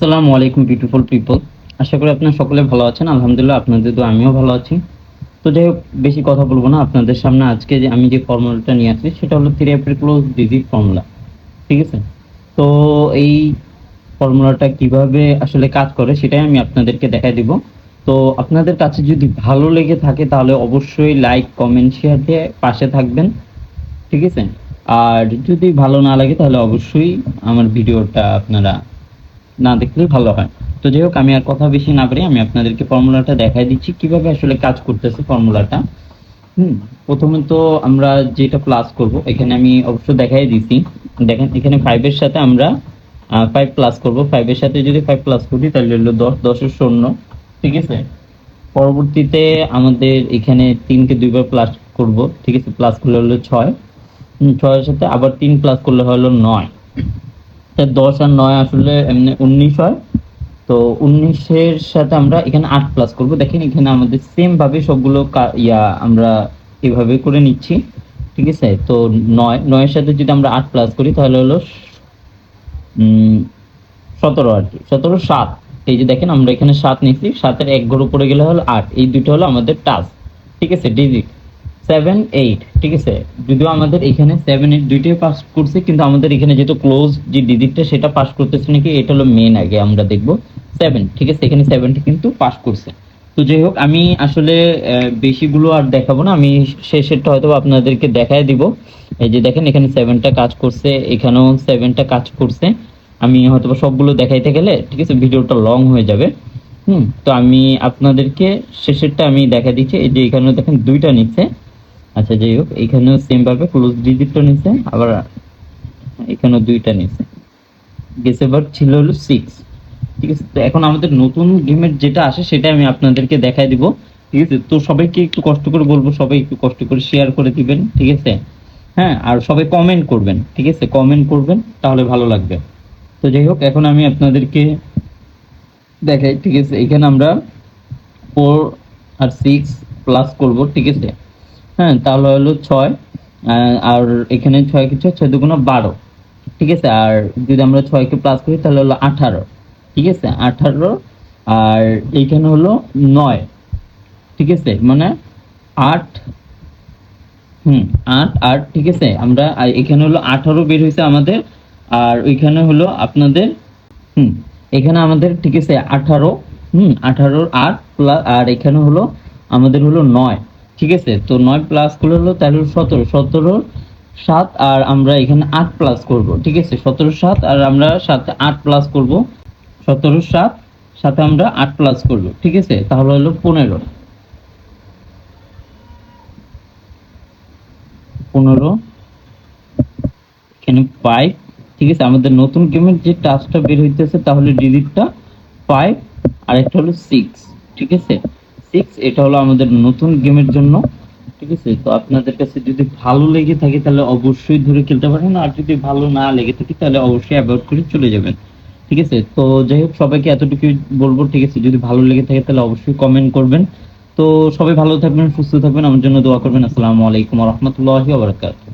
আসসালামু আলাইকুম beautiful people আশা করি আপনারা সকলে ভালো আছেন। আলহামদুলিল্লাহ আপনাদের তো আমিও ভালো আছি। তো যাই হোক, বেশি কথা বলব না। আপনাদের সামনে আজকে যে আমি যে ফর্মুলাটা নিয়ে আসছি, সেটা হলো three April close digit formula ঠিক আছে? তো এই ফর্মুলাটা কীভাবে আসলে কাজ করে, সেটাই আমি আপনাদেরকে দেখাই দিব। তো আপনাদের কাছে যদি ভালো লেগে থাকে, তাহলে অবশ্যই লাইক কমেন্ট শেয়ার দিয়ে পাশে থাকবেন। ঠিক আছে? আর যদি ভালো না লাগে, তাহলে অবশ্যই আমার ভিডিওটা আপনারা না দেখলে ভালো হয়। তো যাই হোক, আমি আর কথা বেশি না পারি আমি আপনাদেরকে ফর্মুলাটা দেখাই দিচ্ছি। কীভাবে আসলে কাজ করতেছে ফর্মুলাটা? হুম, প্রথমে তো আমরা যেটা প্লাস করব, এখানে আমি অবশ্য দেখাই দিচ্ছি। দেখেন, এখানে ফাইভের সাথে আমরা ফাইভ প্লাস করব। ফাইভের সাথে যদি ফাইভ প্লাস করি, তাহলে হলো দশ দশের শূন্য। ঠিক আছে? পরবর্তীতে আমাদের এখানে তিনকে দুইবার প্লাস করব। ঠিক আছে? প্লাস করলে হলো ছয়। ছয়ের সাথে আবার তিন প্লাস করলে হলো নয়। দশ আর নয় আসলে এমনি উনিশ হয়। তো উনিশের সাথে আমরা এখানে আট প্লাস করব। দেখেন এখানে আমাদের সেম ভাবে সবগুলো ইয়া আমরা এভাবে করে নিচ্ছি। ঠিক আছে? তো নয়, নয়ের সাথে যদি আমরা আট প্লাস করি তাহলে হলো সতেরো আর কি। সতেরো সাত। এই যে দেখেন আমরা এখানে সাত নিচ্ছি সাতের এক ঘর উপরে গেলে হলো আট। এই দুটো হলো আমাদের টাচ ঠিক আছে? ডিজিট সেভেন এইট ঠিক আছে? যদিও আমাদের এখানে সেভেন এইট দুইটাই পাস করছে, কিন্তু আমাদের এখানে যেহেতু ক্লোজ যে ডিজিটটা সেটা পাস করতেছে নাকি, এটা হলো মেন আগে আমরা দেখব। সেভেন ঠিক আছে? এখানে সেভেনটি কিন্তু পাস করছে। তো যাই হোক, আমি আসলে বেশিগুলো আর দেখাবো না। আমি শেষেরটা হয়তো আপনাদেরকে দেখায় দিব। এই যে দেখেন, এখানে সেভেনটা কাজ করছে, এখানেও সেভেনটা কাজ করছে। আমি হয়তো সবগুলো দেখাইতে গেলে, ঠিক আছে, ভিডিওটা লং হয়ে যাবে। হুম, তো আমি আপনাদেরকে শেষেরটা আমি দেখা দিচ্ছি। এই যে এখানেও দেখেন দুইটা নিচ্ছে। আচ্ছা যাই হোক এখানেও সেম ভাবে ক্লোজ ডিজিটটা নিচ্ছে আবার এখানেও দুইটা নিচ্ছে গেছে বার ছিল হলো সিক্স ঠিক আছে, তো এখন আমাদের নতুন গেমের যেটা আসে, সেটা আমি আপনাদেরকে দেখাই দিব। ঠিক আছে, তো সবাইকে একটু কষ্ট করে বলব, সবাই একটু কষ্ট করে শেয়ার করে দিবেন, ঠিক আছে? হ্যাঁ আর সবাই কমেন্ট করবেন, ঠিক আছে? কমেন্ট করবেন, তাহলে ভালো লাগবে। তো যাই হোক এখন আমি আপনাদেরকে দেখাই, ঠিক আছে? এখানে আমরা ফোর আর সিক্স প্লাস করব, ঠিক আছে? হ্যাঁ তাহলে হলো ছয় আর এখানে ছয় কিছু ছয় দুগুণ বারো, ঠিক আছে? আর যদি আমরা ছয়কে প্লাস করি, তাহলে হলো আঠারো, ঠিক আছে? আঠারো, আর এইখানে হলো নয়, ঠিক আছে? মানে আট, হুম, আট আট, ঠিক আছে? আমরা এখানে হলো আঠারো বের হয়েছে আমাদের, আর ওইখানে হলো আপনাদের, হুম, এখানে আমাদের, ঠিক আছে? আঠারো, হুম, আঠারোর আট প্লাস আর এখানে হলো আমাদের হলো নয় ঠিক আছে? তো নয় প্লাস করলে হলো হলো সতেরো। সতেরো, সাত আর আমরা এখানে আট প্লাস করব, ঠিক আছে? সতেরো, সাত আর আমরা সাথে আট প্লাস করব। সতেরো, সাত, সাথে আমরা আট প্লাস করব, ঠিক আছে? তাহলে হলো পনেরো। পনেরো, এখানে ফাইভ ঠিক আছে? আমাদের নতুন গেমের যে টাস্কটা বের হইতেছে, তাহলে ডিজিটটা ফাইভ আর একটা হলো সিক্স ঠিক আছে? সিক্স এটা হলো আমাদের নতুন গেমের জন্য, ঠিক আছে? তো আপনাদের কাছে যদি ভালো লেগে থাকে তাহলে অবশ্যই ধরে খেলতে পারেন, আর যদি ভালো না লেগে থাকে তাহলে অবশ্যই অ্যাভয়েড করে চলে যাবেন, ঠিক আছে? তো যাই হোক, সবাইকে এতটুকু বলব, ঠিক আছে? যদি ভালো লেগে থাকে তাহলে অবশ্যই কমেন্ট করবেন। তো সবাই ভালো থাকবেন, সুস্থ থাকবেন, আমার জন্য দোয়া করবেন। আসসালামু আলাইকুম রহমতুল্লাহি ওবরাকাতুহু